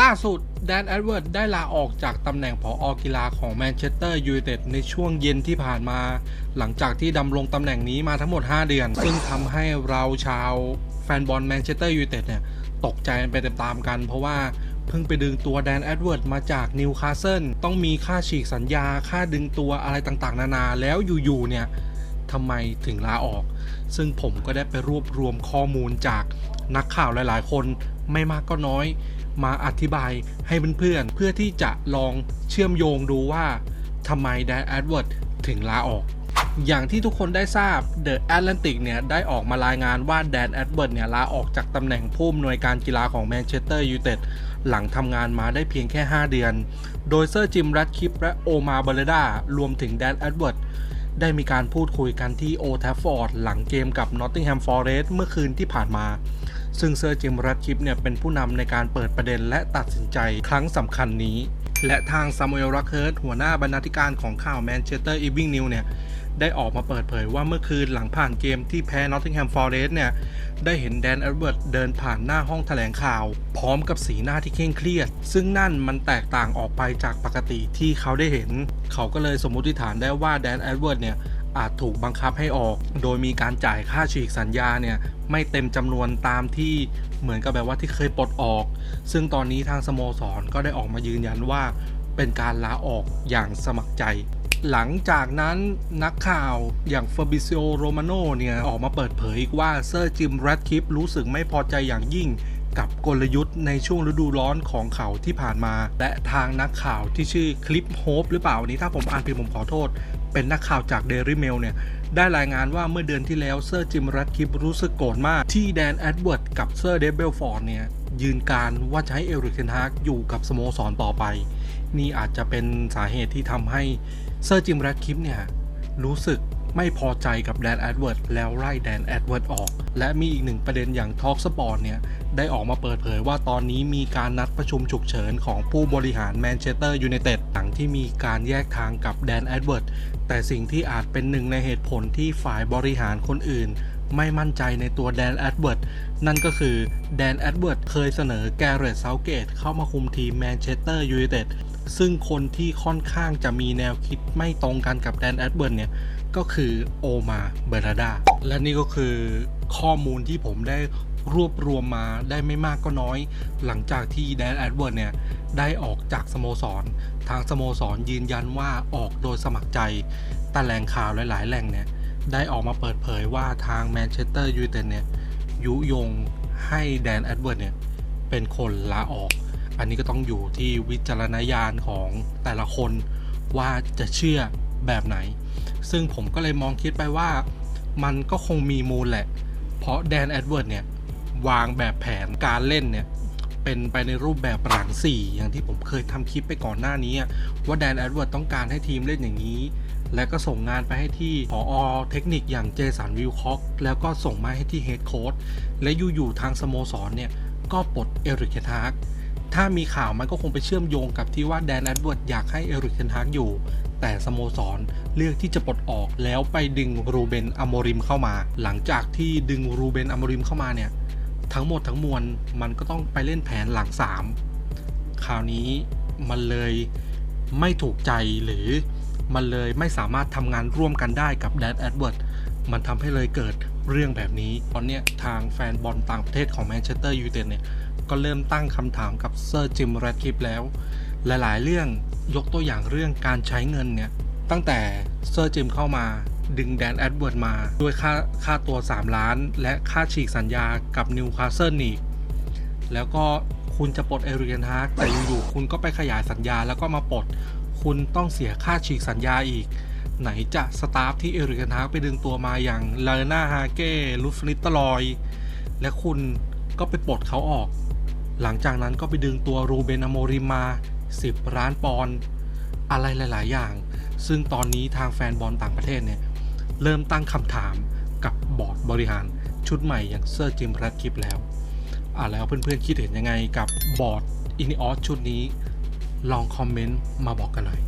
ล่าสุดแดนแอดเวิร์ดได้ลาออกจากตำแหน่งผออกีฬาของแมนเชสเตอร์ยูไนเต็ดในช่วงเย็นที่ผ่านมา หลังจากที่ดำรงตำแหน่งนี้มาทั้งหมด 5 เดือน ซึ่งทำให้เราชาวแฟนบอลแมนเชสเตอร์ยูไนเต็ดเนี่ย ตกใจไปตามๆกัน เพราะว่าเพิ่งไปดึงตัวแดนแอดเวิร์ดมาจากนิวคาสเซิลต้องมีค่าฉีกสัญญาค่าดึงตัวอะไรต่างๆ นานาแล้วอยู่ๆเนี่ยทำไมถึงลาออก ซึ่งผมก็ได้ไปรวบรวมข้อมูลจากนักข่าวหลาย ๆ คนไม่มากก็น้อย มาอธิบายให้เพื่อนๆเพื่อที่จะลองเชื่อมโยงดูว่าทำไมแดนแอดเวิร์ดถึงลาออก อย่างที่ทุกคนได้ทราบ The Atlantic เนี่ยได้ออกมารายงานว่าแดนแอดเวิร์ดเนี่ยลาออกจากตำแหน่งผู้อำนวยการกีฬาของแมนเชสเตอร์ยูไนเต็ดหลังทำงานมาได้เพียงแค่ 5 เดือน โดยเซอร์จิมรัดคิปและโอมาเบเลดารวมถึงแดนแอดเวิร์ดได้มีการพูดคุยกันที่โอทัฟฟอร์ดหลังเกมกับนอตติงแฮมฟอร์เรสต์เมื่อคืนที่ผ่านมา ซึ่งเซอร์จิมรัดคิปเนี่ยเป็นผู้นำในการเปิดประเด็นและตัดสินใจครั้งสำคัญนี้ และทางซามูเอลรักเฮิร์ตหัวหน้าบรรณาธิการของข่าวแมนเชสเตอร์อีวิงนิวเนี่ยได้ออกมาเปิดเผยว่าเมื่อคืนหลังผ่านเกมที่แพ้นอตติงแฮมฟอร์เรสต์เนี่ย ได้เห็นแดนแอดเวิร์ดเดินผ่านหน้าห้องแถลงข่าว พร้อมกับสีหน้าที่เคร่งเครียด ซึ่งนั่นมันแตกต่างออกไปจากปกติที่เขาได้เห็น เขาก็เลยสมมติฐานได้ว่าแดนแอดเวิร์ดเนี่ยอาจถูกบังคับให้ออก โดยมีการจ่ายค่าฉีกสัญญาเนี่ย ไม่เต็มจำนวนตามที่เหมือนกับแบบว่าที่เคยปลดออก ซึ่งตอนนี้ทางสโมสรก็ได้ออกมายืนยันว่าเป็นการลาออกอย่างสมัครใจ หลังจากนั้นนักข่าวอย่างเฟอร์บิซิโอโรมาโนเนี่ย ออกมาเปิดเผยอีกว่าเซอร์จิมแรดคิปรู้สึกไม่พอใจอย่างยิ่ง กับกลยุทธ์ในช่วงฤดูร้อนของเขาที่ผ่านมา และทางนักข่าวที่ชื่อคลิปโฮปหรือเปล่าอันนี้ถ้าผมอ่านผิดผมขอโทษ เป็นนักข่าวจากเดลิเมลเนี่ยได้รายงานว่าเมื่อเดือนที่แล้วเซอร์จิมรัดคิปรู้สึกโกรธมาก ที่แดนแอดเวิร์ดกับเซอร์เดเบลฟอร์ดเนี่ยยืนการว่าจะให้เอริกเทนฮากอยู่กับสโมสรต่อไป นี่อาจจะเป็นสาเหตุที่ทำให้เซอร์จิมรัดคิปเนี่ยรู้สึก ไม่พอใจกับแดนแอดเวิร์ดแล้วไล่แดนแอดเวิร์ดออก และมีอีกหนึ่งประเด็นอย่างทอ l กสปอร์ตเนี่ย ได้ออกมาเปิดเผยว่าตอนนี้มีการนัดประชุมฉุกเฉินของผู้บริหารแมนเชสเตอร์ยูไนเต็ดหลังที่มีการแยกทางกับแดนแอดเวิร์ดแต่สิ่งที่อาจเป็นหนึ่งในเหตุผลที่ฝ่ายบริหารคนอื่น ไม่มั่นใจในตัวแดนแอดเวิร์ดนั่นก็คือแดนแอดเวิร์ดเคยเสนอแกเรตเซาเกตเข้ามาคุมทีมแมนเชสเตอร์ยูไนเต็ดซึ่งคนที่ค่อนข้างจะมีแนวคิดไม่ตรงกันกับแดนแอดเวิร์ดเนี่ย ก็คือโอมาเบราดาและนี่ก็คือข้อมูลที่ผมได้รวบรวมมาได้ไม่มากก็น้อย หลังจากที่แดนแอดเวิร์ดเนี่ยได้ออกจากสโมสร ทางสโมสรยืนยันว่าออกโดยสมัครใจ แต่แหล่งข่าวหลายๆ แหล่งเนี่ยได้ออกมาเปิดเผยว่าทางแมนเชสเตอร์ยูไนเต็ดเนี่ยยุยงให้แดนแอดเวิร์ดเนี่ยเป็นคนลาออก อันนี้ก็ต้องอยู่ที่วิจารณญาณของแต่ละคนว่าจะเชื่อ แบบไหน ซึ่งผมก็เลยมองคิดไปว่า มันก็คงมีมูลแหละ เพราะแดนแอดเวิร์ดเนี่ย วางแบบแผนการเล่นเนี่ย เป็นไปในรูปแบบหลัง4อย่างที่ผมเคยทำคลิปไปก่อนหน้านี้ ว่าแดนแอดเวิร์ดต้องการให้ทีมเล่นอย่างนี้และก็ส่งงานไปให้ที่ผออเทคนิคอย่างเจสันวิลคอกแล้วก็ส่งมาให้ที่เฮดโค้ชและอยู่ๆทางสโมสรเนี่ย ก็ปลดเอริกเทนฮากถ้ามีข่าวมันก็คงไปเชื่อมโยงกับที่ว่าแดนแอดเวิร์ดอยากให้เอริกเทนฮากอยู่ แต่สโมสรเลือกที่จะปลดออกแล้วไปดึงรูเบนอโมริมเข้ามา หลังจากที่ดึงรูเบนอโมริมเข้ามาเนี่ย ทั้งหมดทั้งมวลมันก็ต้องไปเล่นแผนหลัง 3 คราวนี้มันเลยไม่ถูกใจหรือมันเลยไม่สามารถทำงานร่วมกันได้กับแดนแอดเวิร์ดมันทำให้เลยเกิดเรื่องแบบนี้ ตอนนี้ทางแฟนบอลต่างประเทศของแมนเชสเตอร์ยูไนเต็ดเนี่ย ก็เริ่มตั้งคำถามกับเซอร์จิมแรดคลิปแล้ว หลาย ๆ เรื่องยกตัวอย่างเรื่องการใช้เงินเนี่ย ตั้งแต่เซอร์จิมเข้ามาดึงแดนแอดเวิร์ดมาด้วยค่าค่าตัว 3 ล้าน และค่าฉีกสัญญากับนิวคาสเซิลอีก แล้วก็คุณจะปลดเอริกันฮาร์กแต่อยู่ๆคุณก็ไปขยายสัญญาแล้วก็มาปลด คุณต้องเสียค่าฉีกสัญญาอีก ไหนจะสตาฟที่เอริกันฮาร์กไปดึงตัวมาอย่างเลนาฮาเก้ลูฟนิตลอย และคุณก็ไปปลดเขาออก หลังจากนั้นก็ไปดึงตัวรูเบนอโมริมมา 10 ล้านปอนด์อะไรหลาย ๆ อย่าง ซึ่งตอนนี้ทางแฟนบอลต่างประเทศเนี่ย เริ่มตั้งคำถามกับบอร์ดบริหารชุดใหม่อย่างเซอร์จิมรัดคลิปแล้ว อ่าแล้วเพื่อน ๆ คิดเห็นยังไงกับบอร์ดอินิออสชุดนี้ ลองคอมเมนต์มาบอกกันหน่อย